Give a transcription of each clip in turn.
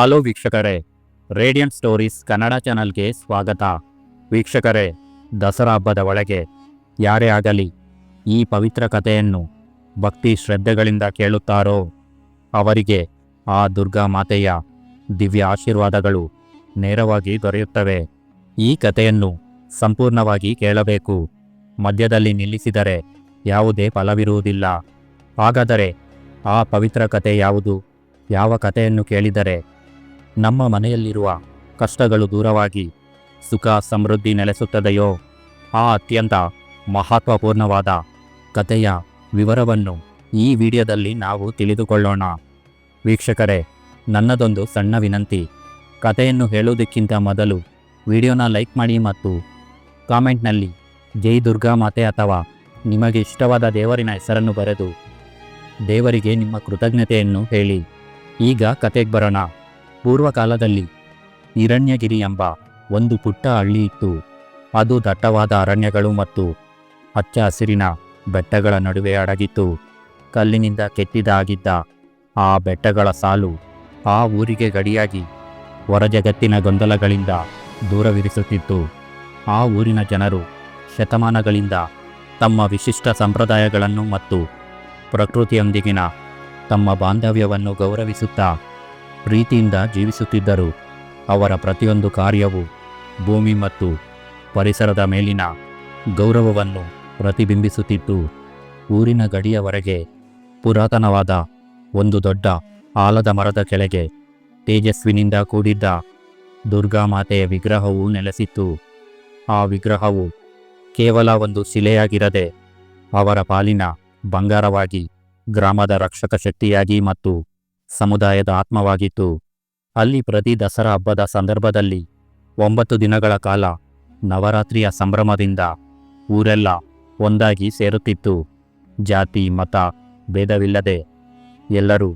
Hello ವೀಕ್ಷಕರೇ, radiant stories Kannada ಚಾನಲ್ಗೆ ಸ್ವಾಗತ. ವೀಕ್ಷಕರೇ, ದಸರಾ ಹಬ್ಬದ ಒಳಗೆ ಯಾರೇ ಆಗಲಿ ಈ ಪವಿತ್ರ ಕಥೆಯನ್ನು ಭಕ್ತಿ ಶ್ರದ್ಧೆಗಳಿಂದ ಕೇಳುತ್ತಾರೋ ಅವರಿಗೆ ಆ ದುರ್ಗಾ ಮಾತೆಯ ದಿವ್ಯ ಆಶೀರ್ವಾದಗಳು ನೇರವಾಗಿ ದೊರೆಯುತ್ತವೆ. ಈ ಕಥೆಯನ್ನು ಸಂಪೂರ್ಣವಾಗಿ ಕೇಳಬೇಕು. ಮಧ್ಯದಲ್ಲಿ ನಿಲ್ಲಿಸಿದರೆ ಯಾವುದೇ ಫಲವಿರುವುದಿಲ್ಲ. ಹಾಗಾದರೆ ಆ ಪವಿತ್ರ ಕಥೆ ಯಾವುದು? ಯಾವ ಕಥೆಯನ್ನು ಕೇಳಿದರೆ ನಮ್ಮ ಮನೆಯಲ್ಲಿರುವ ಕಷ್ಟಗಳು ದೂರವಾಗಿ ಸುಖ ಸಮೃದ್ಧಿ ನೆಲೆಸುತ್ತದೆಯೋ? ಆ ಅತ್ಯಂತ ಮಹತ್ವಪೂರ್ಣವಾದ ಕಥೆಯ ವಿವರವನ್ನು ಈ ವಿಡಿಯೋದಲ್ಲಿ ನಾವು ತಿಳಿದುಕೊಳ್ಳೋಣ. ವೀಕ್ಷಕರೇ, ನನ್ನದೊಂದು ಸಣ್ಣ ವಿನಂತಿ. ಕಥೆಯನ್ನು ಹೇಳುವುದಕ್ಕಿಂತ ಮೊದಲು ವಿಡಿಯೋನ ಲೈಕ್ ಮಾಡಿ ಮತ್ತು ಕಾಮೆಂಟ್ನಲ್ಲಿ ಜೈ ದುರ್ಗಾ ಮಾತೆ ಅಥವಾ ನಿಮಗೆ ಇಷ್ಟವಾದ ದೇವರಿನ ಹೆಸರನ್ನು ಬರೆದು ದೇವರಿಗೆ ನಿಮ್ಮ ಕೃತಜ್ಞತೆಯನ್ನು ಹೇಳಿ. ಈಗ ಕತೆಗೆ ಬರೋಣ. ಪೂರ್ವಕಾಲದಲ್ಲಿ ಹಿರಣ್ಯಗಿರಿ ಎಂಬ ಒಂದು ಪುಟ್ಟ ಹಳ್ಳಿ ಇತ್ತು. ಅದು ದಟ್ಟವಾದ ಅರಣ್ಯಗಳು ಮತ್ತು ಹಚ್ಚ ಹಸಿರಿನ ಬೆಟ್ಟಗಳ ನಡುವೆ ಅಡಗಿತ್ತು. ಕಲ್ಲಿನಿಂದ ಕೆತ್ತಿದಾಗಿದ್ದ ಆ ಬೆಟ್ಟಗಳ ಸಾಲು ಆ ಊರಿಗೆ ಗಡಿಯಾಗಿ ಹೊರಜಗತ್ತಿನ ಗೊಂದಲಗಳಿಂದ ದೂರವಿರಿಸುತ್ತಿತ್ತು. ಆ ಊರಿನ ಜನರು ಶತಮಾನಗಳಿಂದ ತಮ್ಮ ವಿಶಿಷ್ಟ ಸಂಪ್ರದಾಯಗಳನ್ನು ಮತ್ತು ಪ್ರಕೃತಿಯೊಂದಿಗಿನ ತಮ್ಮ ಬಾಂಧವ್ಯವನ್ನು ಗೌರವಿಸುತ್ತಾ ಪ್ರೀತಿಯಿಂದ ಜೀವಿಸುತ್ತಿದ್ದರು. ಅವರ ಪ್ರತಿಯೊಂದು ಕಾರ್ಯವು ಭೂಮಿ ಮತ್ತು ಪರಿಸರದ ಮೇಲಿನ ಗೌರವವನ್ನು ಪ್ರತಿಬಿಂಬಿಸುತ್ತಿತ್ತು. ಊರಿನ ಗಡಿಯವರೆಗೆ ಪುರಾತನವಾದ ಒಂದು ದೊಡ್ಡ ಆಲದ ಮರದ ಕೆಳಗೆ ತೇಜಸ್ವಿನಿಂದ ಕೂಡಿದ್ದ ದುರ್ಗಾಮಾತೆಯ ವಿಗ್ರಹವು ನೆಲೆಸಿತ್ತು. ಆ ವಿಗ್ರಹವು ಕೇವಲ ಒಂದು ಶಿಲೆಯಾಗಿರದೆ ಅವರ ಪಾಲಿನ ಬಂಗಾರವಾಗಿ ಗ್ರಾಮದ ರಕ್ಷಕ ಶಕ್ತಿಯಾಗಿ ಮತ್ತು ಸಮುದಾಯದ ಆತ್ಮವಾಗಿತ್ತು. ಅಲ್ಲಿ ಪ್ರತಿ ದಸರಾ ಹಬ್ಬದ ಸಂದರ್ಭದಲ್ಲಿ ಒಂಬತ್ತು ದಿನಗಳ ಕಾಲ ನವರಾತ್ರಿಯ ಸಂಭ್ರಮದಿಂದ ಊರೆಲ್ಲ ಒಂದಾಗಿ ಸೇರುತ್ತಿತ್ತು. ಜಾತಿ, ಮತ, ಭೇದವಿಲ್ಲದೆ ಎಲ್ಲರೂ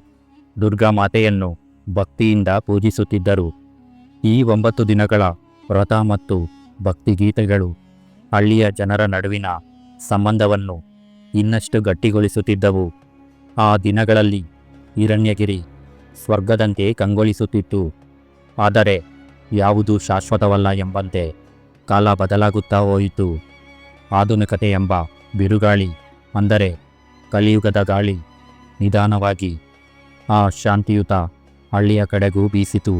ದುರ್ಗಾ ಮಾತೆಯನ್ನು ಭಕ್ತಿಯಿಂದ ಪೂಜಿಸುತ್ತಿದ್ದರು. ಈ ಒಂಬತ್ತು ದಿನಗಳ ವ್ರತ ಮತ್ತು ಭಕ್ತಿಗೀತೆಗಳು ಹಳ್ಳಿಯ ಜನರ ನಡುವಿನ ಸಂಬಂಧವನ್ನು ಇನ್ನಷ್ಟು ಗಟ್ಟಿಗೊಳಿಸುತ್ತಿದ್ದವು. ಆ ದಿನಗಳಲ್ಲಿ ಹಿರಣ್ಯಗಿರಿ ಸ್ವರ್ಗದಂತೆ ಕಂಗೊಳಿಸುತ್ತಿತ್ತು. ಆದರೆ ಯಾವುದೂ ಶಾಶ್ವತವಲ್ಲ ಎಂಬಂತೆ ಕಾಲ ಬದಲಾಗುತ್ತಾ ಹೋಯಿತು. ಆಧುನಿಕತೆ ಎಂಬ ಬಿರುಗಾಳಿ, ಅಂದರೆ ಕಲಿಯುಗದ ಗಾಳಿ, ನಿಧಾನವಾಗಿ ಆ ಶಾಂತಿಯುತ ಹಳ್ಳಿಯ ಕಡೆಗೂ ಬೀಸಿತು.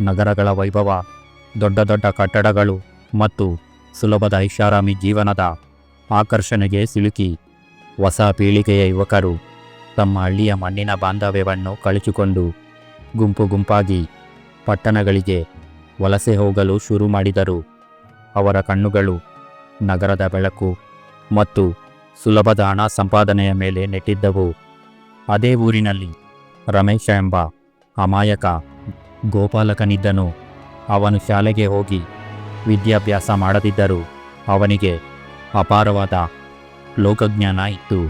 ನಗರಗಳ ವೈಭವ, ದೊಡ್ಡ ದೊಡ್ಡ ಕಟ್ಟಡಗಳು ಮತ್ತು ಸುಲಭದ ಐಷಾರಾಮಿ ಜೀವನದ ಆಕರ್ಷಣೆಗೆ ಸಿಲುಕಿ. ಹೊಸ ಪೀಳಿಗೆಯ ಯುವಕರು ತಮ್ಮ ಹಳ್ಳಿಯ ಮಣ್ಣಿನ ಬಾಂಧವ್ಯವನ್ನು ಕಳಚಿಕೊಂಡು ಗುಂಪು ಗುಂಪಾಗಿ ಪಟ್ಟಣಗಳಿಗೆ ವಲಸೆ ಹೋಗಲು ಶುರು ಮಾಡಿದರು. ಅವರ ಕಣ್ಣುಗಳು ನಗರದ ಬೆಳಕು ಮತ್ತು ಸುಲಭದ ಹಣ ಸಂಪಾದನೆಯ ಮೇಲೆ ನೆಟ್ಟಿದ್ದವು. ಅದೇ ಊರಿನಲ್ಲಿ ರಮೇಶ ಎಂಬ ಅಮಾಯಕ ಗೋಪಾಲಕನಿದ್ದನು. ಅವನು ಶಾಲೆಗೆ ಹೋಗಿ ವಿದ್ಯಾಭ್ಯಾಸ ಮಾಡದಿದ್ದರೂ ಅವನಿಗೆ ಅಪಾರವಾದ ಲೋಕಜ್ಞಾನ ಇತ್ತು.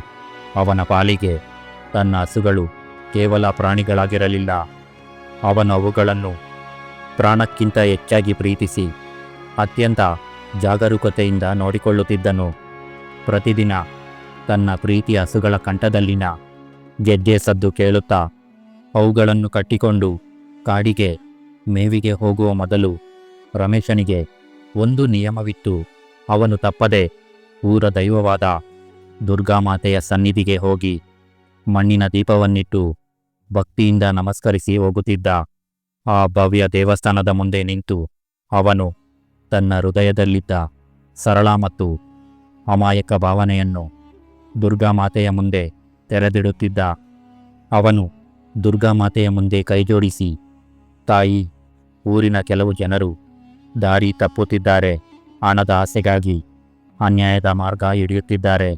ಅವನ ಪಾಲಿಗೆ ತನ್ನ ಹಸುಗಳು ಕೇವಲ ಪ್ರಾಣಿಗಳಾಗಿರಲಿಲ್ಲ. ಅವನು ಅವುಗಳನ್ನು ಪ್ರಾಣಕ್ಕಿಂತ ಹೆಚ್ಚಾಗಿ ಪ್ರೀತಿಸಿ ಅತ್ಯಂತ ಜಾಗರೂಕತೆಯಿಂದ ನೋಡಿಕೊಳ್ಳುತ್ತಿದ್ದನು. ಪ್ರತಿದಿನ ತನ್ನ ಪ್ರೀತಿ ಹಸುಗಳ ಕಂಠದಲ್ಲಿನ ಗೆಜ್ಜೆ ಸದ್ದು ಕೇಳುತ್ತಾ ಅವುಗಳನ್ನು ಕಟ್ಟಿಕೊಂಡು ಕಾಡಿಗೆ, ಮೇವಿಗೆ ಹೋಗುವ ಮೊದಲು ರಮೇಶನಿಗೆ ಒಂದು ನಿಯಮವಿತ್ತು. ಅವನು ತಪ್ಪದೆ ಊರ ದೈವವಾದ ದುರ್ಗಾಮಾತೆಯ ಸನ್ನಿಧಿಗೆ ಹೋಗಿ ಮಣ್ಣಿನ ದೀಪವನ್ನಿಟ್ಟು ಭಕ್ತಿಯಿಂದ ನಮಸ್ಕರಿಸಿ ಹೋಗುತ್ತಿದ್ದ ಆ ಭವ್ಯ ದೇವಸ್ಥಾನದ ಮುಂದೆ ನಿಂತು ಅವನು ತನ್ನ ಹೃದಯದಲ್ಲಿದ್ದ ಸರಳ ಮತ್ತು ಅಮಾಯಕ ಭಾವನೆಯನ್ನು ದುರ್ಗಾಮಾತೆಯ ಮುಂದೆ ತೆರೆದಿಡುತ್ತಿದ್ದ ಅವನು ದುರ್ಗಾಮಾತೆಯ ಮುಂದೆ ಕೈಜೋಡಿಸಿ ತಾಯಿ, ಊರಿನ ಕೆಲವು ಜನರು ದಾರಿ ತಪ್ಪುತ್ತಿದ್ದಾರೆ. ಹಣದ ಆಸೆಗಾಗಿ ಅನ್ಯಾಯದ ಮಾರ್ಗ ಹಿಡಿಯುತ್ತಿದ್ದಾರೆ.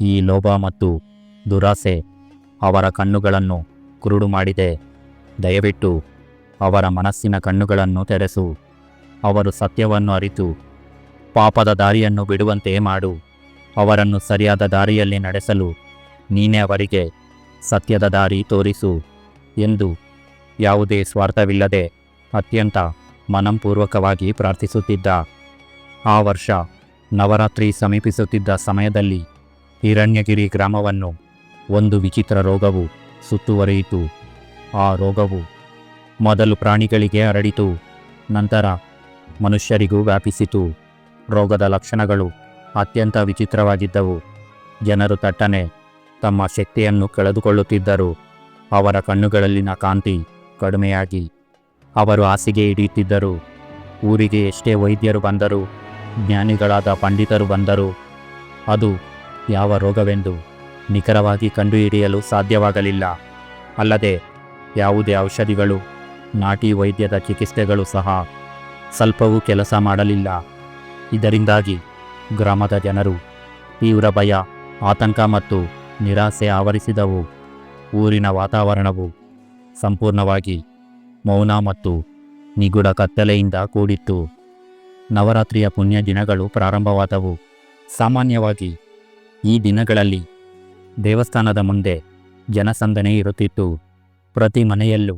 ಈ ಲೋಭ ಮತ್ತು ದುರಾಸೆ ಅವರ ಕಣ್ಣುಗಳನ್ನು ಕುರುಡು ಮಾಡಿದೆ. ದಯವಿಟ್ಟು ಅವರ ಮನಸ್ಸಿನ ಕಣ್ಣುಗಳನ್ನು ತೆರೆಸು. ಅವರು ಸತ್ಯವನ್ನು ಅರಿತು, ಪಾಪದ ದಾರಿಯನ್ನು ಬಿಡುವಂತೆ ಮಾಡು. ಅವರನ್ನು ಸರಿಯಾದ ದಾರಿಯಲ್ಲಿ ನಡೆಸಲು ನೀನೇ ಅವರಿಗೆ ಸತ್ಯದ ದಾರಿ ತೋರಿಸು ಎಂದು ಯಾವುದೇ ಸ್ವಾರ್ಥವಿಲ್ಲದೆ ಅತ್ಯಂತ ಮನಂಪೂರ್ವಕವಾಗಿ ಪ್ರಾರ್ಥಿಸುತ್ತಿದ್ದ. ಆ ವರ್ಷ ನವರಾತ್ರಿ ಸಮೀಪಿಸುತ್ತಿದ್ದ ಸಮಯದಲ್ಲಿ ಹಿರಣ್ಯಗಿರಿ ಗ್ರಾಮವನ್ನು ಒಂದು ವಿಚಿತ್ರ ರೋಗವು ಸುತ್ತುವರಿಯಿತು. ಆ ರೋಗವು ಮೊದಲು ಪ್ರಾಣಿಗಳಿಗೆ ಹರಡಿತು, ನಂತರ ಮನುಷ್ಯರಿಗೂ ವ್ಯಾಪಿಸಿತು. ರೋಗದ ಲಕ್ಷಣಗಳು ಅತ್ಯಂತ ವಿಚಿತ್ರವಾಗಿದ್ದವು. ಜನರು ತಟ್ಟನೆ ತಮ್ಮ ಶಕ್ತಿಯನ್ನು ಕಳೆದುಕೊಳ್ಳುತ್ತಿದ್ದರು. ಅವರ ಕಣ್ಣುಗಳಲ್ಲಿನ ಕಾಂತಿ ಕಡಿಮೆಯಾಗಿ ಅವರು ಹಾಸಿಗೆ ಹಿಡಿಯುತ್ತಿದ್ದರು. ಊರಿಗೆ ಎಷ್ಟೇ ವೈದ್ಯರು ಬಂದರು, ಜ್ಞಾನಿಗಳಾದ ಪಂಡಿತರು ಬಂದರು, ಅದು ಯಾವ ರೋಗವೆಂದು ನಿಖರವಾಗಿ ಕಂಡುಹಿಡಿಯಲು ಸಾಧ್ಯವಾಗಲಿಲ್ಲ. ಅಲ್ಲದೆ ಯಾವುದೇ ಔಷಧಿಗಳು, ನಾಟಿ ವೈದ್ಯದ ಚಿಕಿತ್ಸೆಗಳು ಸಹ ಸ್ವಲ್ಪವೂ ಕೆಲಸ ಮಾಡಲಿಲ್ಲ. ಇದರಿಂದಾಗಿ ಗ್ರಾಮದ ಜನರು ತೀವ್ರ ಭಯ, ಆತಂಕ ಮತ್ತು ನಿರಾಸೆ ಆವರಿಸಿದವು. ಊರಿನ ವಾತಾವರಣವು ಸಂಪೂರ್ಣವಾಗಿ ಮೌನ ಮತ್ತು ನಿಗೂಢ ಕತ್ತಲೆಯಿಂದ ಕೂಡಿತ್ತು. ನವರಾತ್ರಿಯ ಪುಣ್ಯ ದಿನಗಳು ಪ್ರಾರಂಭವಾದವು. ಸಾಮಾನ್ಯವಾಗಿ ಈ ದಿನಗಳಲ್ಲಿ ದೇವಸ್ಥಾನದ ಮುಂದೆ ಜನಸಂದಣಿ ಇರುತ್ತಿತ್ತು. ಪ್ರತಿ ಮನೆಯಲ್ಲೂ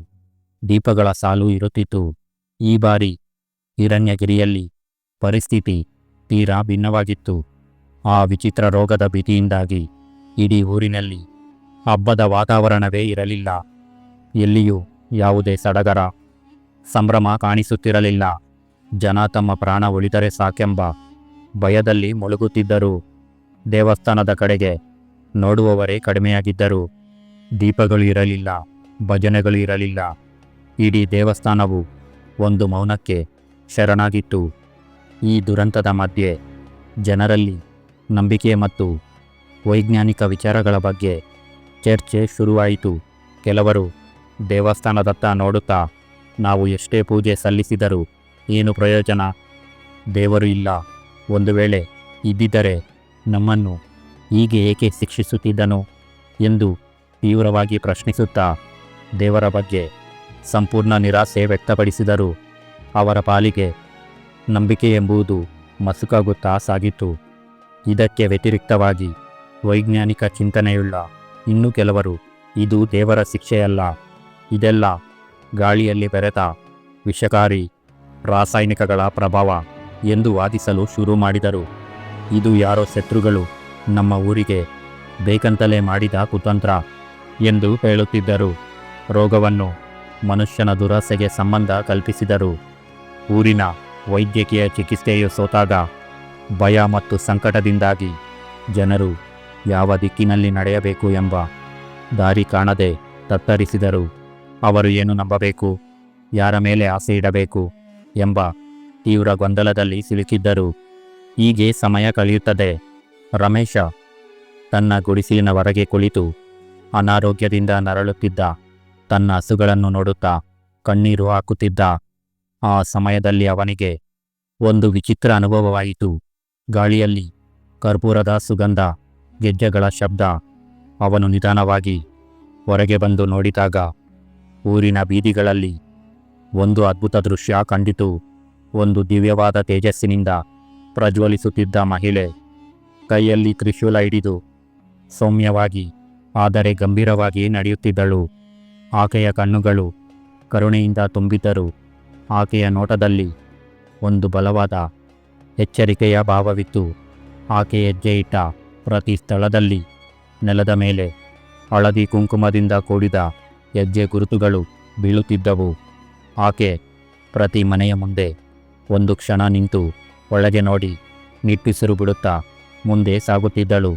ದೀಪಗಳ ಸಾಲು ಇರುತ್ತಿತ್ತು. ಈ ಬಾರಿ ಹಿರಣ್ಯಗಿರಿಯಲ್ಲಿ ಪರಿಸ್ಥಿತಿ ತೀರಾ ಭಿನ್ನವಾಗಿತ್ತು. ಆ ವಿಚಿತ್ರ ರೋಗದ ಭೀತಿಯಿಂದಾಗಿ ಇಡೀ ಊರಿನಲ್ಲಿ ಹಬ್ಬದ ವಾತಾವರಣವೇ ಇರಲಿಲ್ಲ. ಎಲ್ಲಿಯೂ ಯಾವುದೇ ಸಡಗರ, ಸಂಭ್ರಮ ಕಾಣಿಸುತ್ತಿರಲಿಲ್ಲ. ಜನ ತಮ್ಮ ಪ್ರಾಣ ಉಳಿದರೆ ಸಾಕೆಂಬ ಭಯದಲ್ಲಿ ಮುಳುಗುತ್ತಿದ್ದರು ದೇವಸ್ಥಾನದ ಕಡೆಗೆ ನೋಡುವವರೇ ಕಡಿಮೆಯಾಗಿದ್ದರು. ದೀಪಗಳು ಇರಲಿಲ್ಲ, ಭಜನೆಗಳು ಇರಲಿಲ್ಲ. ಇಡೀ ದೇವಸ್ಥಾನವು ಒಂದು ಮೌನಕ್ಕೆ ಶರಣಾಗಿತ್ತು. ಈ ದುರಂತದ ಮಧ್ಯೆ ಜನರಲ್ಲಿ ನಂಬಿಕೆ ಮತ್ತು ವೈಜ್ಞಾನಿಕ ವಿಚಾರಗಳ ಬಗ್ಗೆ ಚರ್ಚೆ ಶುರುವಾಯಿತು. ಕೆಲವರು ದೇವಸ್ಥಾನದತ್ತ ನೋಡುತ್ತಾ ನಾವು ಎಷ್ಟೇ ಪೂಜೆ ಸಲ್ಲಿಸಿದರೂ ಏನು ಪ್ರಯೋಜನ? ದೇವರು ಇಲ್ಲ. ಒಂದು ವೇಳೆ ಇದ್ದಿದ್ದರೆ ನಮ್ಮನ್ನು ಹೀಗೆ ಏಕೆ ಶಿಕ್ಷಿಸುತ್ತಿದ್ದನು ಎಂದು ತೀವ್ರವಾಗಿ ಪ್ರಶ್ನಿಸುತ್ತಾ ದೇವರ ಬಗ್ಗೆ ಸಂಪೂರ್ಣ ನಿರಾಸೆ ವ್ಯಕ್ತಪಡಿಸಿದರು. ಅವರ ಪಾಲಿಗೆ ನಂಬಿಕೆ ಎಂಬುದು ಮಸುಕಾಗುತ್ತಾ ಸಾಗಿತ್ತು ಇದಕ್ಕೆ ವ್ಯತಿರಿಕ್ತವಾಗಿ ವೈಜ್ಞಾನಿಕ ಚಿಂತನೆಯುಳ್ಳ ಇನ್ನೂ ಕೆಲವರು ಇದು ದೇವರ ಶಿಕ್ಷೆಯಲ್ಲ. ಇದೆಲ್ಲ ಗಾಳಿಯಲ್ಲಿ ಬೆರೆತ ವಿಷಕಾರಿ ರಾಸಾಯನಿಕಗಳ ಪ್ರಭಾವ ಎಂದು ವಾದಿಸಲು ಶುರು ಮಾಡಿದರು. ಇದು ಯಾರೋ ಶತ್ರುಗಳು ನಮ್ಮ ಊರಿಗೆ ಬೇಕಂತಲೇ ಮಾಡಿದ ಕುತಂತ್ರ ಎಂದು ಹೇಳುತ್ತಿದ್ದರು. ರೋಗವನ್ನು ಮನುಷ್ಯನ ದುರಾಸೆಗೆ ಸಂಬಂಧ ಕಲ್ಪಿಸಿದರು. ಊರಿನ ವೈದ್ಯಕೀಯ ಚಿಕಿತ್ಸೆಯು ಸೋತಾಗ ಭಯ ಮತ್ತು ಸಂಕಟದಿಂದಾಗಿ ಜನರು ಯಾವ ದಿಕ್ಕಿನಲ್ಲಿ ನಡೆಯಬೇಕು ಎಂಬ ದಾರಿ ಕಾಣದೆ ತತ್ತರಿಸಿದರು. ಅವರು ಏನು ನಂಬಬೇಕು, ಯಾರ ಮೇಲೆ ಆಸೆ ಇಡಬೇಕು ಎಂಬ ತೀವ್ರ ಗೊಂದಲದಲ್ಲಿ ಸಿಲುಕಿದ್ದರು. ಹೀಗೆ ಸಮಯ ಕಳೆಯುತ್ತದೆ. ರಮೇಶ ತನ್ನ ಗುಡಿಸಿಲಿನ ಹೊರಗೆ ಕುಳಿತು ಅನಾರೋಗ್ಯದಿಂದ ನರಳುತ್ತಿದ್ದ. ತನ್ನ ಹಸುಗಳನ್ನು ನೋಡುತ್ತಾ ಕಣ್ಣೀರು ಹಾಕುತ್ತಿದ್ದ. ಆ ಸಮಯದಲ್ಲಿ ಅವನಿಗೆ ಒಂದು ವಿಚಿತ್ರ ಅನುಭವವಾಯಿತು. ಗಾಳಿಯಲ್ಲಿ ಕರ್ಪೂರದ ಸುಗಂಧ, ಗೆಜ್ಜೆಗಳ ಶಬ್ದ, ಅವನು ನಿಧಾನವಾಗಿ ಹೊರಗೆ ಬಂದು ನೋಡಿದಾಗ ಊರಿನ ಬೀದಿಗಳಲ್ಲಿ ಒಂದು ಅದ್ಭುತ ದೃಶ್ಯ ಕಂಡಿತು. ಒಂದು ದಿವ್ಯವಾದ ತೇಜಸ್ಸಿನಿಂದ ಪ್ರಜ್ವಲಿಸುತ್ತಿದ್ದ ಮಹಿಳೆ ಕೈಯಲ್ಲಿ ತ್ರಿಶೂಲ ಹಿಡಿದು ಸೌಮ್ಯವಾಗಿ, ಆದರೆ ಗಂಭೀರವಾಗಿ ನಡೆಯುತ್ತಿದ್ದಳು. ಆಕೆಯ ಕಣ್ಣುಗಳು ಕರುಣೆಯಿಂದ ತುಂಬಿದ್ದರು. ಆಕೆಯ ನೋಟದಲ್ಲಿ ಒಂದು ಬಲವಾದ ಎಚ್ಚರಿಕೆಯ ಭಾವವಿತ್ತು. ಆಕೆ ಹೆಜ್ಜೆ ಇಟ್ಟ ಪ್ರತಿ ಸ್ಥಳದಲ್ಲಿ ನೆಲದ ಮೇಲೆ ಹಳದಿ ಕುಂಕುಮದಿಂದ ಕೂಡಿದ ಹೆಜ್ಜೆ ಗುರುತುಗಳು ಬೀಳುತ್ತಿದ್ದವು. ಆಕೆ ಪ್ರತಿ ಮನೆಯ ಮುಂದೆ ಒಂದು ಕ್ಷಣ ನಿಂತು ಒಳಗೆ ನೋಡಿ ನಿಟ್ಟುಸಿರು ಬಿಡುತ್ತಾ ಮುಂದೆ ಸಾಗುತ್ತಿದ್ದಳು.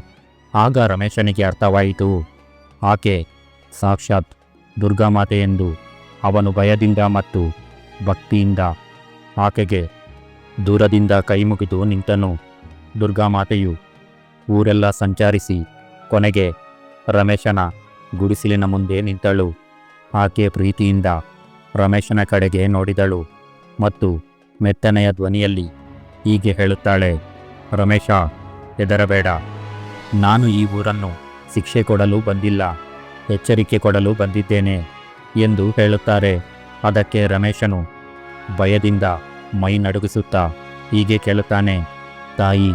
ಆಗ ರಮೇಶನಿಗೆ ಅರ್ಥವಾಯಿತು. ಆಕೆ ಸಾಕ್ಷಾತ್ ದುರ್ಗಾಮಾತೆ ಎಂದು ಅವನು ಭಯದಿಂದ ಮತ್ತು ಭಕ್ತಿಯಿಂದ ಆಕೆಗೆ ದೂರದಿಂದ ಕೈಮುಗಿದು ನಿಂತನು. ದುರ್ಗಾಮಾತೆಯು ಊರೆಲ್ಲ ಸಂಚರಿಸಿ ಕೊನೆಗೆ ರಮೇಶನ ಗುಡಿಸಿಲಿನ ಮುಂದೆ ನಿಂತಳು. ಆಕೆ ಪ್ರೀತಿಯಿಂದ ರಮೇಶನ ಕಡೆಗೆ ನೋಡಿದಳು ಮತ್ತು ಮೆತ್ತನೆಯ ಧ್ವನಿಯಲ್ಲಿ ಹೀಗೆ ಹೇಳುತ್ತಾಳೆ, ರಮೇಶ ಹೆದರಬೇಡ. ನಾನು ಈ ಊರನ್ನು ಶಿಕ್ಷೆ ಕೊಡಲು ಬಂದಿಲ್ಲ, ಎಚ್ಚರಿಕೆ ಕೊಡಲು ಬಂದಿದ್ದೇನೆ ಎಂದು ಹೇಳುತ್ತಾರೆ. ಅದಕ್ಕೆ ರಮೇಶನು ಭಯದಿಂದ ಮೈ ನಡುಗಿಸುತ್ತಾ ಹೀಗೆ ಕೇಳುತ್ತಾನೆ, ತಾಯಿ,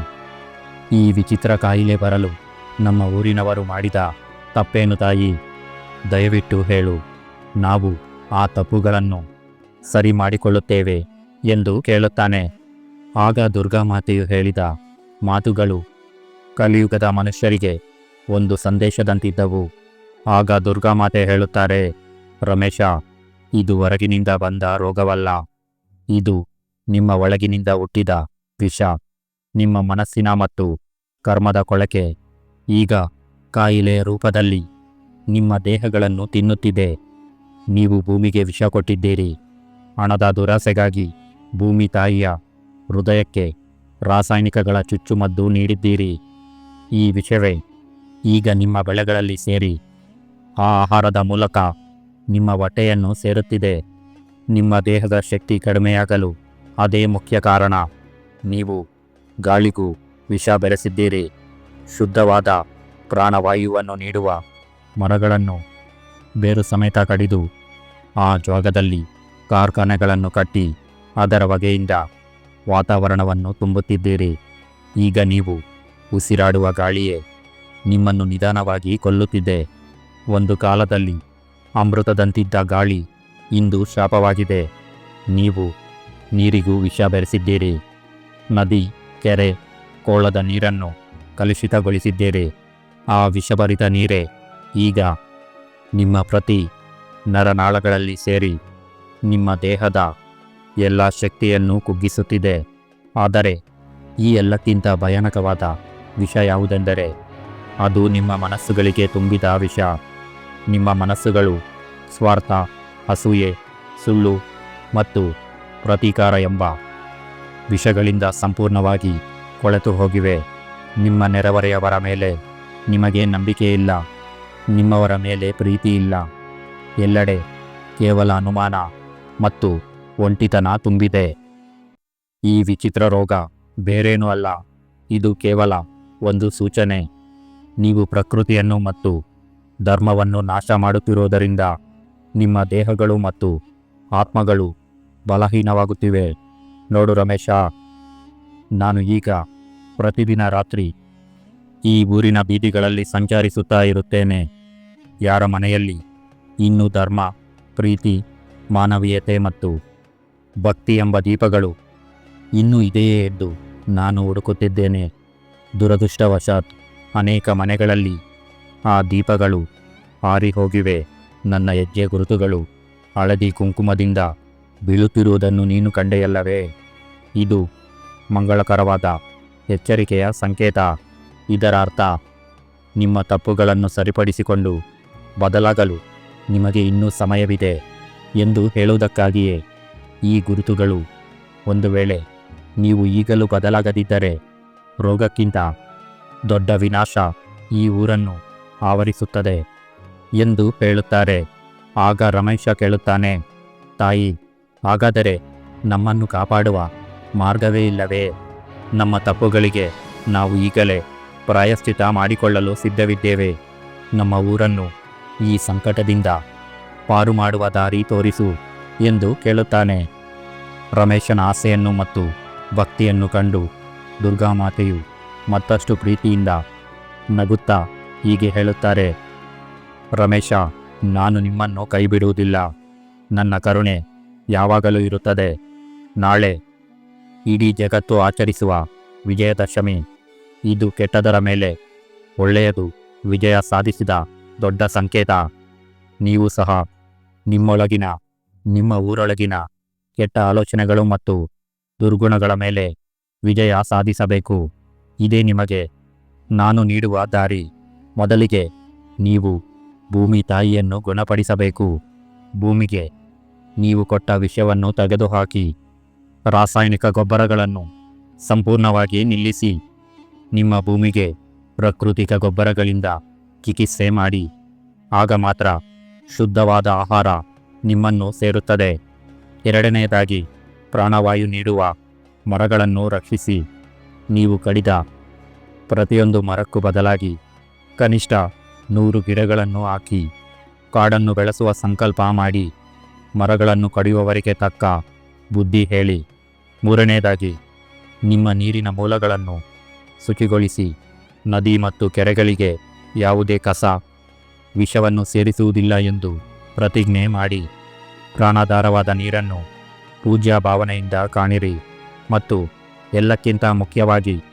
ಈ ವಿಚಿತ್ರ ಕಾಯಿಲೆ ಬರಲು ನಮ್ಮ ಊರಿನವರು ಮಾಡಿದ ತಪ್ಪೇನು ತಾಯಿ? ದಯವಿಟ್ಟು ಹೇಳು, ನಾವು ಆ ತಪ್ಪುಗಳನ್ನು ಸರಿ ಮಾಡಿಕೊಳ್ಳುತ್ತೇವೆ ಎಂದು ಕೇಳುತ್ತಾನೆ. ಆಗ ದುರ್ಗಾಮಾತೆಯು ಹೇಳಿದ ಮಾತುಗಳು ಕಲಿಯುಗದ ಮನುಷ್ಯರಿಗೆ ಒಂದು ಸಂದೇಶದಂತಿದ್ದವು. ಆಗ ದುರ್ಗಾಮಾತೆ ಹೇಳುತ್ತಾರೆ, ರಮೇಶ, ಇದು ಹೊರಗಿನಿಂದ ಬಂದ ರೋಗವಲ್ಲ. ಇದು ನಿಮ್ಮ ಒಳಗಿನಿಂದ ಹುಟ್ಟಿದ ವಿಷ. ನಿಮ್ಮ ಮನಸ್ಸಿನ ಮತ್ತು ಕರ್ಮದ ಕೊಳಕೆ ಈಗ ಕಾಯಿಲೆಯ ರೂಪದಲ್ಲಿ ನಿಮ್ಮ ದೇಹಗಳನ್ನು ತಿನ್ನುತ್ತಿದೆ. ನೀವು ಭೂಮಿಗೆ ವಿಷ ಕೊಟ್ಟಿದ್ದೀರಿ. ಹಣದ ದುರಾಸೆಗಾಗಿ ಭೂಮಿ ತಾಯಿಯ ಹೃದಯಕ್ಕೆ ರಾಸಾಯನಿಕಗಳ ಚುಚ್ಚುಮದ್ದು ನೀಡಿದ್ದೀರಿ. ಈ ವಿಷಯವೇ. ಈಗ ನಿಮ್ಮ ಬೆಳೆಗಳಲ್ಲಿ ಸೇರಿ. ಆ ಆಹಾರದ ಮೂಲಕ ನಿಮ್ಮ ಹೊಟ್ಟೆಯನ್ನು ಸೇರುತ್ತಿದೆ. ನಿಮ್ಮ ದೇಹದ ಶಕ್ತಿ ಕಡಿಮೆಯಾಗಲು ಅದೇ ಮುಖ್ಯ ಕಾರಣ. ನೀವು ಗಾಳಿಗೂ ವಿಷ ಬೆರೆಸಿದ್ದೀರಿ. ಶುದ್ಧವಾದ ಪ್ರಾಣವಾಯುವನ್ನು ನೀಡುವ ಮರಗಳನ್ನು ಬೇರು ಸಮೇತ ಕಡಿದು ಆ ಜಾಗದಲ್ಲಿ ಕಾರ್ಖಾನೆಗಳನ್ನು ಕಟ್ಟಿ ಅದರ ಬಗೆಯಿಂದ ವಾತಾವರಣವನ್ನು ತುಂಬುತ್ತಿದ್ದೀರಿ. ಈಗ ನೀವು ಉಸಿರಾಡುವ ಗಾಳಿಯೇ, ನಿಮ್ಮನ್ನು ನಿಧಾನವಾಗಿ ಕೊಲ್ಲುತ್ತಿದೆ. ಒಂದು ಕಾಲದಲ್ಲಿ ಅಮೃತದಂತಿದ್ದ ಗಾಳಿ ಇಂದು ಶಾಪವಾಗಿದೆ. ನೀವು ನೀರಿಗೂ ವಿಷ ಬೆರೆಸಿದ್ದೀರಿ. ನದಿ, ಕೆರೆ, ಕೋಳದ ನೀರನ್ನು ಕಲುಷಿತಗೊಳಿಸಿದ್ದೀರಿ. ಆ ವಿಷಭರಿತ ನೀರೇ, ಈಗ ನಿಮ್ಮ ಪ್ರತಿ ನರನಾಳಗಳಲ್ಲಿ ಸೇರಿ ನಿಮ್ಮ ದೇಹದ ಎಲ್ಲ ಶಕ್ತಿಯನ್ನು ಕುಗ್ಗಿಸುತ್ತಿದೆ. ಆದರೆ ಈ ಎಲ್ಲಕ್ಕಿಂತ ಭಯಾನಕವಾದ ವಿಷ ಯಾವುದೆಂದರೆ, ಅದು ನಿಮ್ಮ ಮನಸ್ಸುಗಳಿಗೆ ತುಂಬಿದ ವಿಷ. ನಿಮ್ಮ ಮನಸ್ಸುಗಳು ಸ್ವಾರ್ಥ, ಅಸೂಯೆ, ಸುಳ್ಳು ಮತ್ತು ಪ್ರತೀಕಾರ ಎಂಬ ವಿಷಗಳಿಂದ ಸಂಪೂರ್ಣವಾಗಿ ಕೊಳೆತು ಹೋಗಿವೆ ನಿಮ್ಮ ನೆರೆಹೊರೆಯವರ ಮೇಲೆ ನಿಮಗೆ ನಂಬಿಕೆ ಇಲ್ಲ. ನಿಮ್ಮವರ ಮೇಲೆ ಪ್ರೀತಿ ಇಲ್ಲ. ಎಲ್ಲೆಡೆ ಕೇವಲ ಅನುಮಾನ ಮತ್ತು ಒಂಟಿತನ ತುಂಬಿದೆ. ಈ ವಿಚಿತ್ರ ರೋಗ ಬೇರೇನೂ ಅಲ್ಲ. ಇದು ಕೇವಲ ಒಂದು ಸೂಚನೆ. ನೀವು ಪ್ರಕೃತಿಯನ್ನು ಮತ್ತು ಧರ್ಮವನ್ನು ನಾಶ ಮಾಡುತ್ತಿರುವುದರಿಂದ ನಿಮ್ಮ ದೇಹಗಳು ಮತ್ತು ಆತ್ಮಗಳು ಬಲಹೀನವಾಗುತ್ತಿವೆ. ನೋಡು ರಮೇಶ, ನಾನು ಈಗ ಪ್ರತಿದಿನ ರಾತ್ರಿ ಈ ಊರಿನ ಬೀದಿಗಳಲ್ಲಿ ಸಂಚರಿಸುತ್ತಾ ಇರುತ್ತೇನೆ. ಯಾರ ಮನೆಯಲ್ಲಿ ಇನ್ನೂ ಧರ್ಮ, ಪ್ರೀತಿ, ಮಾನವೀಯತೆ ಮತ್ತು ಭಕ್ತಿ ಎಂಬ ದೀಪಗಳು ಇನ್ನೂ ಇದೆಯೇ ಎಂದು ನಾನು ಹುಡುಕುತ್ತಿದ್ದೇನೆ. ದುರದೃಷ್ಟವಶಾತ್ ಅನೇಕ ಮನೆಗಳಲ್ಲಿ ಆ ದೀಪಗಳು ಹಾರಿ ಹೋಗಿವೆ ನನ್ನ ಹೆಜ್ಜೆ ಗುರುತುಗಳು ಹಳದಿ ಕುಂಕುಮದಿಂದ ಬೀಳುತ್ತಿರುವುದನ್ನು ನೀನು ಕಂಡೆಯಲ್ಲವೇ? ಇದು ಮಂಗಳಕರವಾದ ಎಚ್ಚರಿಕೆಯ ಸಂಕೇತ. ಇದರ ಅರ್ಥ ನಿಮ್ಮ ತಪ್ಪುಗಳನ್ನು ಸರಿಪಡಿಸಿಕೊಂಡು ಬದಲಾಗಲು ನಿಮಗೆ ಇನ್ನೂ ಸಮಯವಿದೆ ಎಂದು ಹೇಳುವುದಕ್ಕಾಗಿಯೇ ಈ ಗುರುತುಗಳು ಒಂದು ವೇಳೆ ನೀವು ಈಗಲೂ ಬದಲಾಗದಿದ್ದರೆ ರೋಗಕ್ಕಿಂತ ದೊಡ್ಡ ವಿನಾಶ ಈ ಊರನ್ನು ಆವರಿಸುತ್ತದೆ ಎಂದು ಹೇಳುತ್ತಾರೆ. ಆಗ ರಮೇಶ ಕೇಳುತ್ತಾನೆ, ತಾಯಿ, ಹಾಗಾದರೆ ನಮ್ಮನ್ನು ಕಾಪಾಡುವ ಮಾರ್ಗವೇ ಇಲ್ಲವೇ? ನಮ್ಮ ತಪ್ಪುಗಳಿಗೆ ನಾವು ಈಗಲೇ ಪ್ರಾಯಶ್ಚಿತ ಮಾಡಿಕೊಳ್ಳಲು ಸಿದ್ಧವಿದ್ದೇವೆ. ನಮ್ಮ ಊರನ್ನು ಈ ಸಂಕಟದಿಂದ ಪಾರು ಮಾಡುವ ದಾರಿ ತೋರಿಸು ಎಂದು ಕೇಳುತ್ತಾನೆ. ರಮೇಶನ ಆಸೆಯನ್ನು ಮತ್ತು ಭಕ್ತಿಯನ್ನು ಕಂಡು ದುರ್ಗಾಮಾತೆಯು ಮತ್ತಷ್ಟು ಪ್ರೀತಿಯಿಂದ ನಗುತ್ತಾ ಹೀಗೆ ಹೇಳುತ್ತಾರೆ, ರಮೇಶ, ನಾನು ನಿಮ್ಮನ್ನು ಕೈಬಿಡುವುದಿಲ್ಲ. ನನ್ನ ಕರುಣೆ ಯಾವಾಗಲೂ ಇರುತ್ತದೆ. ನಾಳೆ ಇಡೀ ಜಗತ್ತು ಆಚರಿಸುವ ವಿಜಯದಶಮಿ. ಇದು ಕೆಟ್ಟದರ ಮೇಲೆ ಒಳ್ಳೆಯದು ವಿಜಯ ಸಾಧಿಸಿದ ದೊಡ್ಡ ಸಂಕೇತ. ನೀವು ಸಹ ನಿಮ್ಮೊಳಗಿನ, ನಿಮ್ಮ ಊರೊಳಗಿನ ಕೆಟ್ಟ ಆಲೋಚನೆಗಳು ಮತ್ತು ದುರ್ಗುಣಗಳ ಮೇಲೆ ವಿಜಯ ಸಾಧಿಸಬೇಕು. ಇದೇ ನಿಮಗೆ ನಾನು ನೀಡುವ ದಾರಿ. ಮೊದಲಿಗೆ ನೀವು ಭೂಮಿ ತಾಯಿಯನ್ನು ಗುಣಪಡಿಸಬೇಕು. ಭೂಮಿಗೆ ನೀವು ಕೊಟ್ಟ ವಿಷಯವನ್ನು ತೆಗೆದುಹಾಕಿ. ರಾಸಾಯನಿಕ ಗೊಬ್ಬರಗಳನ್ನು ಸಂಪೂರ್ಣವಾಗಿ ನಿಲ್ಲಿಸಿ. ನಿಮ್ಮ ಭೂಮಿಗೆ ಪ್ರಾಕೃತಿಕ ಗೊಬ್ಬರಗಳಿಂದ ಚಿಕಿತ್ಸೆ ಮಾಡಿ. ಆಗ ಮಾತ್ರ ಶುದ್ಧವಾದ ಆಹಾರ ನಿಮ್ಮನ್ನು ಸೇರುತ್ತದೆ. ಎರಡನೆಯದಾಗಿ ಪ್ರಾಣವಾಯು ನೀಡುವ ಮರಗಳನ್ನು ರಕ್ಷಿಸಿ, ನೀವು ಕಡಿದ ಪ್ರತಿಯೊಂದು ಮರಕ್ಕೂ ಬದಲಾಗಿ ಕನಿಷ್ಠ ನೂರು ಗಿಡಗಳನ್ನು ಹಾಕಿ, ಕಾಡನ್ನು ಬೆಳೆಸುವ ಸಂಕಲ್ಪ ಮಾಡಿ, ಮರಗಳನ್ನು ಕಡಿಯುವವರಿಗೆ ತಕ್ಕ ಬುದ್ಧಿ ಹೇಳಿ. ಮೂರನೇದಾಗಿ, ನಿಮ್ಮ ನೀರಿನ ಮೂಲಗಳನ್ನು ಶುಚಿಗೊಳಿಸಿ, ನದಿ ಮತ್ತು ಕೆರೆಗಳಿಗೆ ಯಾವುದೇ ಕಸ, ವಿಷವನ್ನು ಸೇರಿಸುವುದಿಲ್ಲ ಎಂದು ಪ್ರತಿಜ್ಞೆ ಮಾಡಿ, ಪ್ರಾಣಾಧಾರವಾದ ನೀರನ್ನು ಪೂಜ್ಯ ಭಾವನೆಯಿಂದ ಕಾಣಿರಿ. ಮತ್ತು ಎಲ್ಲಕ್ಕಿಂತ ಮುಖ್ಯವಾಗಿ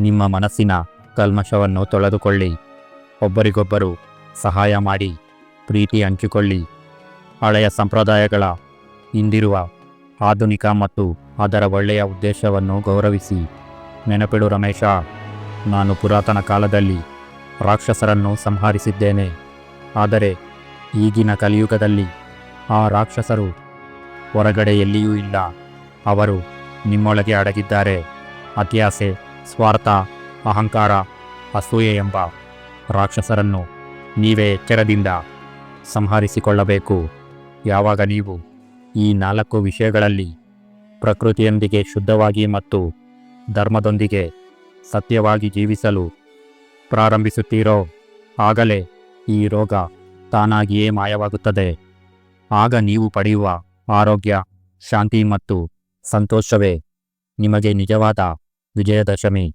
ನಿಮ್ಮ ಮನಸ್ಸಿನ ಕಲ್ಮಶವನ್ನು ತೊಳೆದುಕೊಳ್ಳಿ. ಒಬ್ಬರಿಗೊಬ್ಬರು ಸಹಾಯ ಮಾಡಿ, ಪ್ರೀತಿ ಹಂಚಿಕೊಳ್ಳಿ. ಹಳೆಯ ಸಂಪ್ರದಾಯಗಳ ಹಿಂದಿರುವ ಆಧುನಿಕ ಮತ್ತು ಅದರ ಒಳ್ಳೆಯ ಉದ್ದೇಶವನ್ನು ಗೌರವಿಸಿ. ನೆನಪಿಡು ರಮೇಶ, ನಾನು ಪುರಾತನ ಕಾಲದಲ್ಲಿ ರಾಕ್ಷಸರನ್ನು ಸಂಹರಿಸಿದ್ದೇನೆ. ಆದರೆ ಈಗಿನ ಕಲಿಯುಗದಲ್ಲಿ ಆ ರಾಕ್ಷಸರು ಹೊರಗಡೆ ಎಲ್ಲಿಯೂ ಇಲ್ಲ. ಅವರು ನಿಮ್ಮೊಳಗೆ ಅಡಗಿದ್ದಾರೆ. ಅತಿಯಾಸೆ, ಸ್ವಾರ್ಥ, ಅಹಂಕಾರ, ಅಸೂಯೆ ಎಂಬ ರಾಕ್ಷಸರನ್ನು ನೀವೇ ಎಚ್ಚರದಿಂದ ಸಂಹರಿಸಿಕೊಳ್ಳಬೇಕು. ಯಾವಾಗ ನೀವು ಈ ನಾಲ್ಕು ವಿಷಯಗಳಲ್ಲಿ ಪ್ರಕೃತಿಯೊಂದಿಗೆ ಶುದ್ಧವಾಗಿ ಮತ್ತು ಧರ್ಮದೊಂದಿಗೆ ಸತ್ಯವಾಗಿ ಜೀವಿಸಲು ಪ್ರಾರಂಭಿಸುತ್ತೀರೋ, ಆಗಲೇ ಈ ರೋಗ ತಾನಾಗಿಯೇ ಮಾಯವಾಗುತ್ತದೆ. ಆಗ ನೀವು ಪಡೆಯುವ ಆರೋಗ್ಯ, ಶಾಂತಿ ಮತ್ತು ಸಂತೋಷವೇ? ನಿಮಗೆ ನಿಜವಾದ ವಿಜಯದಶಮಿ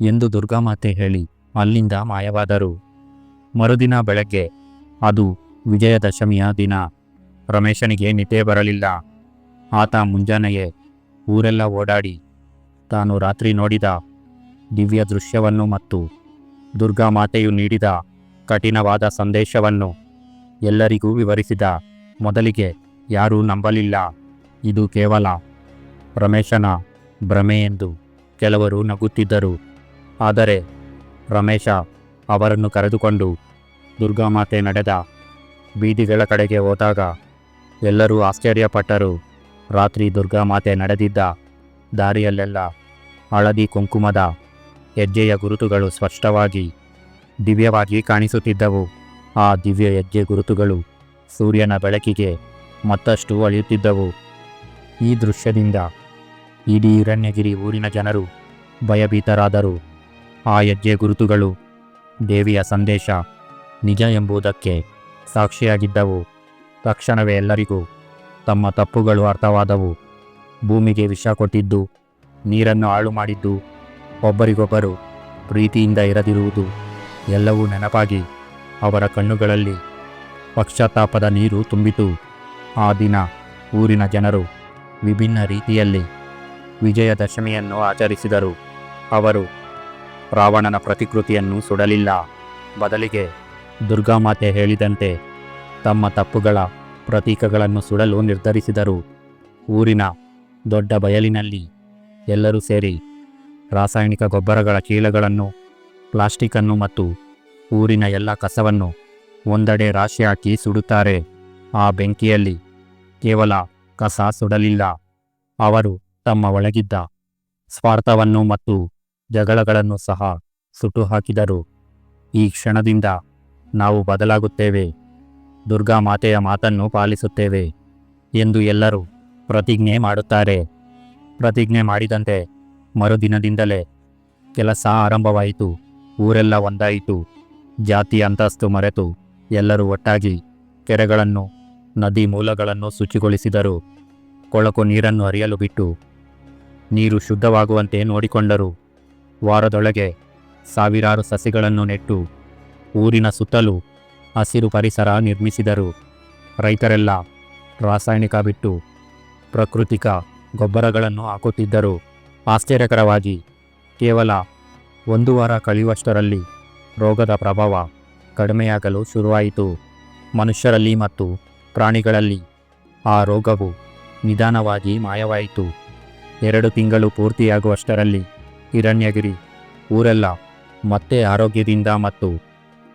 ಎಂದು ದುರ್ಗಾಮಾತೆ ಹೇಳಿ ಅಲ್ಲಿಂದ ಮಾಯವಾದರು. ಮರುದಿನ ಬೆಳಗ್ಗೆ ಅದು ವಿಜಯದಶಮಿಯ ದಿನ. ರಮೇಶನಿಗೆ ನಿದ್ದೆ ಬರಲಿಲ್ಲ. ಆತ ಮುಂಜಾನೆಯೇ ಊರೆಲ್ಲ ಓಡಾಡಿ ತಾನು ರಾತ್ರಿ ನೋಡಿದ ದಿವ್ಯ ದೃಶ್ಯವನ್ನು ಮತ್ತು ದುರ್ಗಾಮಾತೆಯು ನೀಡಿದ ಕಠಿಣವಾದ ಸಂದೇಶವನ್ನು ಎಲ್ಲರಿಗೂ ವಿವರಿಸಿದ. ಮೊದಲಿಗೆ ಯಾರೂ ನಂಬಲಿಲ್ಲ. ಇದು ಕೇವಲ ರಮೇಶನ ಭ್ರಮೆ ಎಂದು ಕೆಲವರು ನಗುತ್ತಿದ್ದರು. ಆದರೆ ರಮೇಶ ಅವರನ್ನು ಕರೆದುಕೊಂಡು ದುರ್ಗಾಮಾತೆ ನಡೆದ ಬೀದಿಗಳ ಕಡೆಗೆ ಹೋದಾಗ ಎಲ್ಲರೂ ಆಶ್ಚರ್ಯಪಟ್ಟರು. ರಾತ್ರಿ ದುರ್ಗಾಮಾತೆ ನಡೆದಿದ್ದ ದಾರಿಯಲ್ಲೆಲ್ಲ ಹಳದಿ ಕುಂಕುಮದ ಹೆಜ್ಜೆಯ ಗುರುತುಗಳು ಸ್ಪಷ್ಟವಾಗಿ ದಿವ್ಯವಾಗಿ ಕಾಣಿಸುತ್ತಿದ್ದವು. ಆ ದಿವ್ಯ ಹೆಜ್ಜೆ ಗುರುತುಗಳು ಸೂರ್ಯನ ಬೆಳಕಿಗೆ ಮತ್ತಷ್ಟು ಅಳೆಯುತ್ತಿದ್ದವು. ಈ ದೃಶ್ಯದಿಂದ ಇಡೀ ಹಿರಣ್ಯಗಿರಿ ಊರಿನ ಜನರು ಭಯಭೀತರಾದರು. ಆ ಹೆಜ್ಜೆ ಗುರುತುಗಳು, ದೇವಿಯ ಸಂದೇಶ ನಿಜ ಎಂಬುದಕ್ಕೆ ಸಾಕ್ಷಿಯಾಗಿದ್ದವು. ತಕ್ಷಣವೇ ಎಲ್ಲರಿಗೂ ತಮ್ಮ ತಪ್ಪುಗಳು ಅರ್ಥವಾದವು. ಭೂಮಿಗೆ ವಿಷ ಕೊಟ್ಟಿದ್ದು, ನೀರನ್ನು ಹಾಳು ಮಾಡಿದ್ದು, ಒಬ್ಬರಿಗೊಬ್ಬರು ಪ್ರೀತಿಯಿಂದ ಇರದಿರುವುದು ಎಲ್ಲವೂ ನೆನಪಾಗಿ ಅವರ ಕಣ್ಣುಗಳಲ್ಲಿ ಪಕ್ಷತಾಪದ ನೀರು ತುಂಬಿತು. ಆ ದಿನ ಊರಿನ ಜನರು ವಿಭಿನ್ನ ರೀತಿಯಲ್ಲಿ ವಿಜಯದಶಮಿಯನ್ನು ಆಚರಿಸಿದರು. ಅವರು ರಾವಣನ ಪ್ರತಿಕೃತಿಯನ್ನು ಸುಡಲಿಲ್ಲ. ಬದಲಿಗೆ ದುರ್ಗಾಮಾತೆ ಹೇಳಿದಂತೆ ತಮ್ಮ ತಪ್ಪುಗಳ ಪ್ರತೀಕಗಳನ್ನು ಸುಡಲು ನಿರ್ಧರಿಸಿದರು. ಊರಿನ ದೊಡ್ಡ ಬಯಲಿನಲ್ಲಿ ಎಲ್ಲರೂ ಸೇರಿ ರಾಸಾಯನಿಕ ಗೊಬ್ಬರಗಳ ಚೀಲಗಳನ್ನು ಪ್ಲಾಸ್ಟಿಕನ್ನು ಮತ್ತು ಊರಿನ ಎಲ್ಲ ಕಸವನ್ನು ಒಂದೆಡೆ ರಾಶಿ ಹಾಕಿ ಸುಡುತ್ತಾರೆ. ಆ ಬೆಂಕಿಯಲ್ಲಿ ಕೇವಲ ಕಸ ಸುಡಲಿಲ್ಲ. ಅವರು ತಮ್ಮ ಒಳಗಿದ್ದ ಸ್ವಾರ್ಥವನ್ನು ಮತ್ತು ಜಗಳಗಳನ್ನು ಸಹ ಸುಟ್ಟು ಹಾಕಿದರು ಈ ಕ್ಷಣದಿಂದ ನಾವು ಬದಲಾಗುತ್ತೇವೆ. ದುರ್ಗಾ ಮಾತೆಯ ಮಾತನ್ನು ಪಾಲಿಸುತ್ತೇವೆ ಎಂದು ಎಲ್ಲರೂ ಪ್ರತಿಜ್ಞೆ ಮಾಡುತ್ತಾರೆ. ಪ್ರತಿಜ್ಞೆ ಮಾಡಿದಂತೆ ಮರುದಿನದಿಂದಲೇ ಕೆಲಸ ಆರಂಭವಾಯಿತು. ಊರೆಲ್ಲ ಒಂದಾಯಿತು. ಜಾತಿ ಅಂತಸ್ತು ಮರೆತು ಎಲ್ಲರೂ ಒಟ್ಟಾಗಿ ಕೆರೆಗಳನ್ನು, ನದಿ ಮೂಲಗಳನ್ನು ಶುಚಿಗೊಳಿಸಿದರು. ಕೊಳಕು ನೀರನ್ನು ಹರಿಯಲು ಬಿಟ್ಟು ನೀರು ಶುದ್ಧವಾಗುವಂತೆ ನೋಡಿಕೊಂಡರು. ವಾರದೊಳಗೆ ಸಾವಿರಾರು ಸಸಿಗಳನ್ನು ನೆಟ್ಟು ಊರಿನ ಸುತ್ತಲೂ ಹಸಿರು ಪರಿಸರ ನಿರ್ಮಿಸಿದರು. ರೈತರೆಲ್ಲ ರಾಸಾಯನಿಕ ಬಿಟ್ಟು ಪ್ರಾಕೃತಿಕ ಗೊಬ್ಬರಗಳನ್ನು ಹಾಕುತ್ತಿದ್ದರು. ಆಶ್ಚರ್ಯಕರವಾಗಿ ಕೇವಲ ಒಂದು ವಾರ ಕಳೆಯುವಷ್ಟರಲ್ಲಿ ರೋಗದ ಪ್ರಭಾವ ಕಡಿಮೆಯಾಗಲು ಶುರುವಾಯಿತು. ಮನುಷ್ಯರಲ್ಲಿ ಮತ್ತು ಪ್ರಾಣಿಗಳಲ್ಲಿ ಆ ರೋಗವು ನಿಧಾನವಾಗಿ ಮಾಯವಾಯಿತು. ಎರಡು ತಿಂಗಳು ಪೂರ್ತಿಯಾಗುವಷ್ಟರಲ್ಲಿ ಹಿರಣ್ಯಗಿರಿ ಊರೆಲ್ಲ ಮತ್ತೆ ಆರೋಗ್ಯದಿಂದ ಮತ್ತು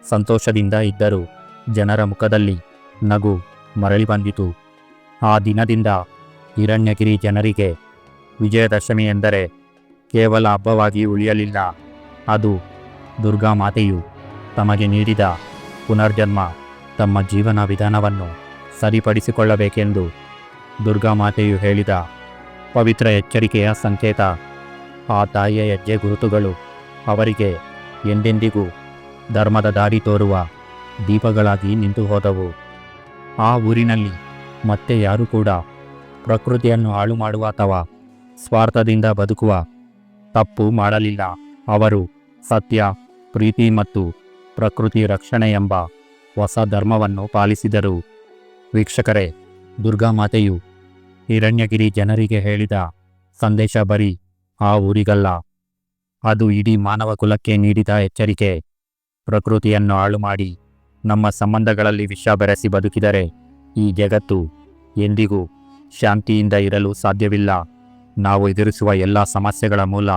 ಸಂತೋಷದಿಂದ ಇದ್ದರು. ಜನರ ಮುಖದಲ್ಲಿ ನಗು ಮರಳಿ ಬಂದಿತು. ಆ ದಿನದಿಂದ ಹಿರಣ್ಯಗಿರಿ ಜನರಿಗೆ ವಿಜಯದಶಮಿ ಎಂದರೆ ಕೇವಲ ಹಬ್ಬವಾಗಿ ಉಳಿಯಲಿಲ್ಲ. ಅದು ದುರ್ಗಾ ಮಾತೆಯು ತಮಗೆ ನೀಡಿದ ಪುನರ್ಜನ್ಮ, ತಮ್ಮ ಜೀವನ ವಿಧಾನವನ್ನು ಸರಿಪಡಿಸಿಕೊಳ್ಳಬೇಕೆಂದು ದುರ್ಗಾ ಮಾತೆಯು ಹೇಳಿದ ಪವಿತ್ರ ಎಚ್ಚರಿಕೆಯ ಸಂಕೇತ. ಆ ತಾಯಿಯ ಹೆಜ್ಜೆ ಗುರುತುಗಳು. ಅವರಿಗೆ ಎಂದೆಂದಿಗೂ ಧರ್ಮದ ದಾರಿ ತೋರುವ ದೀಪಗಳಾಗಿ ನಿಂತು ಹೋದವು. ಆ ಊರಿನಲ್ಲಿ ಮತ್ತೆ ಯಾರೂ ಕೂಡ ಪ್ರಕೃತಿಯನ್ನು ಹಾಳು ಮಾಡುವ ಅಥವಾ ಸ್ವಾರ್ಥದಿಂದ ಬದುಕುವ ತಪ್ಪು ಮಾಡಲಿಲ್ಲ. ಅವರು ಸತ್ಯ, ಪ್ರೀತಿ ಮತ್ತು ಪ್ರಕೃತಿ ರಕ್ಷಣೆ ಎಂಬ ಹೊಸ ಧರ್ಮವನ್ನು ಪಾಲಿಸಿದರು. ವೀಕ್ಷಕರೇ ದುರ್ಗಾಮಾತೆಯು ಹಿರಣ್ಯಗಿರಿ ಜನರಿಗೆ ಹೇಳಿದ ಸಂದೇಶ ಬರೀ ಆ ಊರಿಗಲ್ಲ. ಅದು ಇಡೀ ಮಾನವ ಕುಲಕ್ಕೆ ನೀಡಿದ ಎಚ್ಚರಿಕೆ. ಪ್ರಕೃತಿಯನ್ನು ಹಾಳು ಮಾಡಿ ನಮ್ಮ ಸಂಬಂಧಗಳಲ್ಲಿ ವಿಷ ಬೆರೆಸಿ ಬದುಕಿದರೆ ಈ ಜಗತ್ತು ಎಂದಿಗೂ ಶಾಂತಿಯಿಂದ ಇರಲು ಸಾಧ್ಯವಿಲ್ಲ. ನಾವು ಎದುರಿಸುವ ಎಲ್ಲ ಸಮಸ್ಯೆಗಳ ಮೂಲ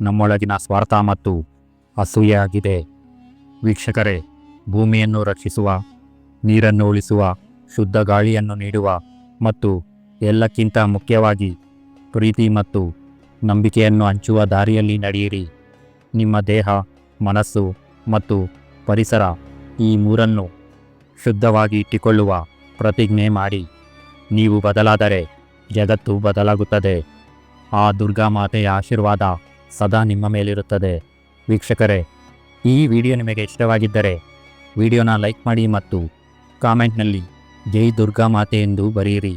ನಮ್ಮೊಳಗಿನ ಸ್ವಾರ್ಥ ಮತ್ತು ಅಸೂಯೆಯಾಗಿದೆ ವೀಕ್ಷಕರೇ, ಭೂಮಿಯನ್ನು ರಕ್ಷಿಸುವ, ನೀರನ್ನು ಉಳಿಸುವ, ಶುದ್ಧ ಗಾಳಿಯನ್ನು ನೀಡುವ ಮತ್ತು ಎಲ್ಲಕ್ಕಿಂತ ಮುಖ್ಯವಾಗಿ ಪ್ರೀತಿ ಮತ್ತು ನಂಬಿಕೆಯನ್ನು ಹಂಚುವ ದಾರಿಯಲ್ಲಿ ನಡೆಯಿರಿ. ನಿಮ್ಮ ದೇಹ, ಮನಸ್ಸು ಮತ್ತು ಪರಿಸರ ಈ ಮೂರನ್ನು ಶುದ್ಧವಾಗಿ ಇಟ್ಟುಕೊಳ್ಳುವ ಪ್ರತಿಜ್ಞೆ ಮಾಡಿ. ನೀವು ಬದಲಾದರೆ ಜಗತ್ತು ಬದಲಾಗುತ್ತದೆ. ಆ ದುರ್ಗಾ ಮಾತೆಯ ಆಶೀರ್ವಾದ ಸದಾ ನಿಮ್ಮ ಮೇಲಿರುತ್ತದೆ. ವೀಕ್ಷಕರೇ, ಈ ವಿಡಿಯೋ ನಿಮಗೆ ಇಷ್ಟವಾಗಿದ್ದರೆ ವಿಡಿಯೋನ ಲೈಕ್ ಮಾಡಿ ಮತ್ತು ಕಾಮೆಂಟ್ನಲ್ಲಿ ಜೈ ದುರ್ಗಾ ಮಾತೆ ಎಂದು ಬರೆಯಿರಿ.